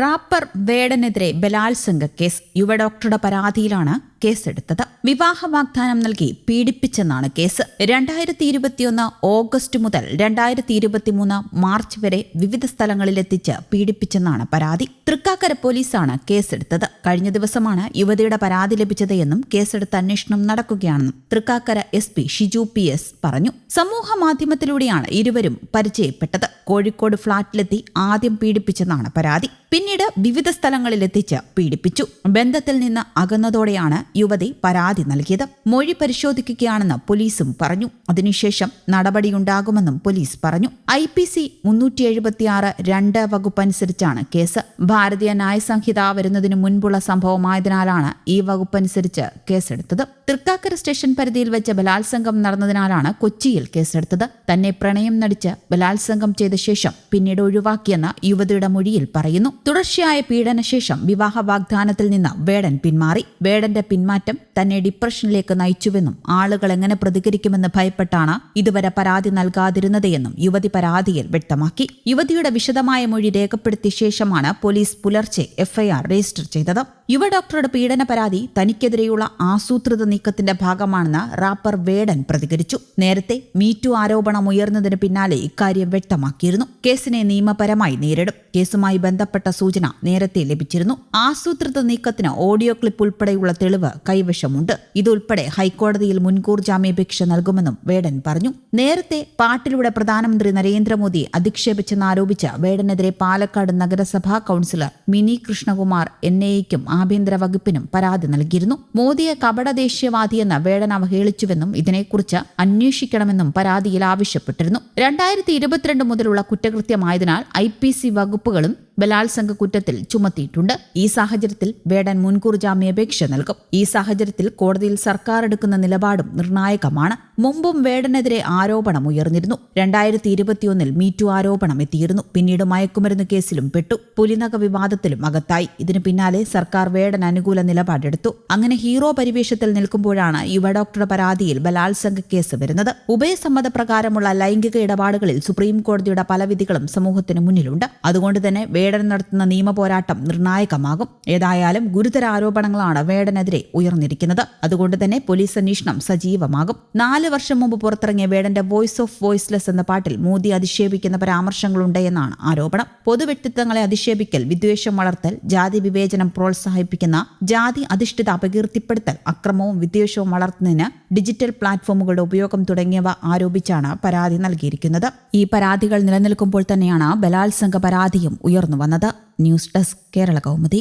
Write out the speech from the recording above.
Wrapper വേടനെതിരെ ബലാത്സംഗ case. യുവ ഡോക്ടറുടെ പരാതിയിലാണ് കേസെടുത്തത്. വിവാഹ വാഗ്ദാനം നൽകി പീഡിപ്പിച്ചെന്നാണ് കേസ്. രണ്ടായിരത്തി ഇരുപത്തിയൊന്ന് ഓഗസ്റ്റ് മുതൽ രണ്ടായിരത്തി ഇരുപത്തിമൂന്ന് മാർച്ച് വരെ വിവിധ സ്ഥലങ്ങളിലെത്തിച്ച് പീഡിപ്പിച്ചെന്നാണ് പരാതി. തൃക്കാക്കര പോലീസാണ് കേസെടുത്തത്. കഴിഞ്ഞ ദിവസമാണ് യുവതിയുടെ പരാതി ലഭിച്ചത് എന്നും കേസെടുത്ത് അന്വേഷണം നടക്കുകയാണെന്നും Thrikkakara S P Shiju P S പറഞ്ഞു. സമൂഹ മാധ്യമത്തിലൂടെയാണ് ഇരുവരും പരിചയപ്പെട്ടത്. കോഴിക്കോട് ഫ്ളാറ്റിലെത്തി ആദ്യം പീഡിപ്പിച്ചെന്നാണ് പരാതി. പിന്നീട് വിവിധ സ്ഥലങ്ങളിലെത്തിച്ച് പീഡിപ്പിച്ചു. ബന്ധത്തിൽ നിന്ന് അകന്നതോടെയാണ് യുവതി പരാതി നൽകിയത്. മൊഴി പരിശോധിക്കുകയാണെന്ന് പോലീസും പറഞ്ഞു. അതിനുശേഷം നടപടിയുണ്ടാകുമെന്നും പോലീസ് പറഞ്ഞു. ഐ പി സി മുന്നൂറ്റി എഴുപത്തിയാറ് രണ്ട് വകുപ്പനുസരിച്ചാണ് കേസ്. ഭാരതീയ ന്യായസംഹിത വരുന്നതിന് മുൻപുള്ള സംഭവമായതിനാലാണ് ഈ വകുപ്പനുസരിച്ച് കേസെടുത്തത്. തൃക്കാക്കര സ്റ്റേഷൻ പരിധിയിൽ വെച്ച് ബലാത്സംഗം നടന്നതിനാലാണ് കൊച്ചിയിൽ കേസെടുത്തത്. തന്നെ പ്രണയം നടിച്ച് ബലാത്സംഗം ചെയ്ത ശേഷം പിന്നീട് ഒഴിവാക്കിയെന്ന് യുവതിയുടെ മൊഴിയിൽ പറയുന്നു. തുടർച്ചയായ പീഡനശേഷം വിവാഹ വാഗ്ദാനത്തിൽ നിന്ന് വേടൻ പിന്മാറി. വേടന്റെ പിന്മാറ്റം തന്നെ ഡിപ്രഷനിലേക്ക് നയിച്ചുവെന്നും ആളുകൾ എങ്ങനെ പ്രതികരിക്കുമെന്ന് ഭയപ്പെട്ടാണ് ഇതുവരെ പരാതി നൽകാതിരുന്നതെന്നും യുവതി പരാതിയിൽ വ്യക്തമാക്കി. യുവതിയുടെ വിശദമായ മൊഴി രേഖപ്പെടുത്തിയ ശേഷമാണ് പോലീസ് പുലർച്ചെ എഫ്ഐആർ രജിസ്റ്റർ ചെയ്തത്. യുവ ഡോക്ടറുടെ പീഡന പരാതി തനിക്കെതിരെയുള്ള ആസൂത്രിത നീക്കത്തിന്റെ ഭാഗമാണെന്ന് റാപ്പർ വേടൻ പ്രതികരിച്ചു. നേരത്തെ മീറ്റു ആരോപണം ഉയർന്നതിന് പിന്നാലെ ഇക്കാര്യം വ്യക്തമാക്കിയിരുന്നു. കേസിനെ നിയമപരമായി നേരിടും. കേസുമായി ബന്ധപ്പെട്ട സൂചന നേരത്തെ ലഭിച്ചിരുന്നു. ആസൂത്രിത നീക്കത്തിന് ഓഡിയോ ക്ലിപ്പ് ഉൾപ്പെടെയുള്ള തെളിവ് കൈവശമുണ്ട്. ഇതുൾപ്പെടെ ഹൈക്കോടതിയിൽ മുൻകൂർ ജാമ്യാപേക്ഷ നൽകുമെന്നും വേടൻ പറഞ്ഞു. നേരത്തെ പാട്ടിലൂടെ പ്രധാനമന്ത്രി നരേന്ദ്രമോദി അധിക്ഷേപിച്ചെന്നാരോപിച്ച് വേടനെതിരെ പാലക്കാട് നഗരസഭാ കൌൺസിലർ മിനി കൃഷ്ണകുമാർ എൻ ഐക്കും ആഭ്യന്തര വകുപ്പിനും പരാതി നൽകിയിരുന്നു. മോദിയെ കപട ദേശീയവാദിയെന്ന് വേടൻ അവഹേളിച്ചുവെന്നും ഇതിനെക്കുറിച്ച് അന്വേഷിക്കണമെന്നും പരാതിയിൽ ആവശ്യപ്പെട്ടിരുന്നു. രണ്ടായിരത്തി ഇരുപത്തിരണ്ട് മുതലുള്ള കുറ്റകൃത്യമായതിനാൽ ഐ പി സി വകുപ്പുകളും ബലാത്സംഗ കുറ്റത്തിൽ ചുമത്തിയിട്ടുണ്ട്. ഈ സാഹചര്യത്തിൽ വേടൻ മുൻകൂർ ജാമ്യാപേക്ഷ നൽകും. ഈ സാഹചര്യത്തിൽ കോടതിയിൽ സർക്കാർ എടുക്കുന്ന നിലപാടും നിർണായകമാണ്. മുമ്പും വേടനെതിരെ ആരോപണം ഉയർന്നിരുന്നു. രണ്ടായിരത്തി ഇരുപത്തിയൊന്നിൽ മീറ്റു ആരോപണം എത്തിയിരുന്നു. പിന്നീട് മയക്കുമരുന്ന് കേസിലും പെട്ടു. പുലിനക വിവാദത്തിലും അകത്തായി. ഇതിനു പിന്നാലെ സർക്കാർ വേടൻ അനുകൂല നിലപാടെടുത്തു. അങ്ങനെ ഹീറോ പരിവേഷത്തിൽ നിൽക്കുമ്പോഴാണ് യുവ ഡോക്ടറുടെ പരാതിയിൽ ബലാത്സംഗ കേസ് വരുന്നത്. ഉഭയസമ്മതപ്രകാരമുള്ള ലൈംഗിക ഇടപാടുകളിൽ സുപ്രീം കോടതിയുടെ പല വിധികളും സമൂഹത്തിന് മുന്നിലുണ്ട്. അതുകൊണ്ട് തന്നെ വേടൻ നടത്തുന്ന നിയമ പോരാട്ടം നിർണായകമാകും. ഏതായാലും ഗുരുതര ആരോപണങ്ങളാണ് വേടനെതിരെ ഉയർന്നിരിക്കുന്നത്. അതുകൊണ്ട് തന്നെ പോലീസ് അന്വേഷണം സജീവമാകും. നാല് വർഷം മുമ്പ് പുറത്തിറങ്ങിയ വേടന്റെ വോയിസ് ഓഫ് വോയിസ്ലെസ് എന്ന പാട്ടിൽ മോദി അധിക്ഷേപിക്കുന്ന പരാമർശങ്ങളുണ്ട് എന്നാണ് ആരോപണം. പൊതുവ്യക്തിത്വങ്ങളെ അധിക്ഷേപിക്കൽ വിദ്വേഷം വളർത്തൽ ജാതി വിവേചനം പ്രോത്സാഹിപ്പിക്കുന്ന ജാതി അധിഷ്ഠിത അപകീർത്തിപ്പെടുത്തൽ അക്രമവും വിദ്വേഷവും വളർത്തുന്നതിന് ഡിജിറ്റൽ പ്ലാറ്റ്ഫോമുകളുടെ ഉപയോഗം തുടങ്ങിയവ ആരോപിച്ചാണ് പരാതി നൽകിയിരിക്കുന്നത്. ഈ പരാതികൾ നിലനിൽക്കുമ്പോൾ തന്നെയാണ് ബലാത്സംഗ പരാതിയും ഉയർന്നു വന്നത്. News desk Kerala Kaumudi.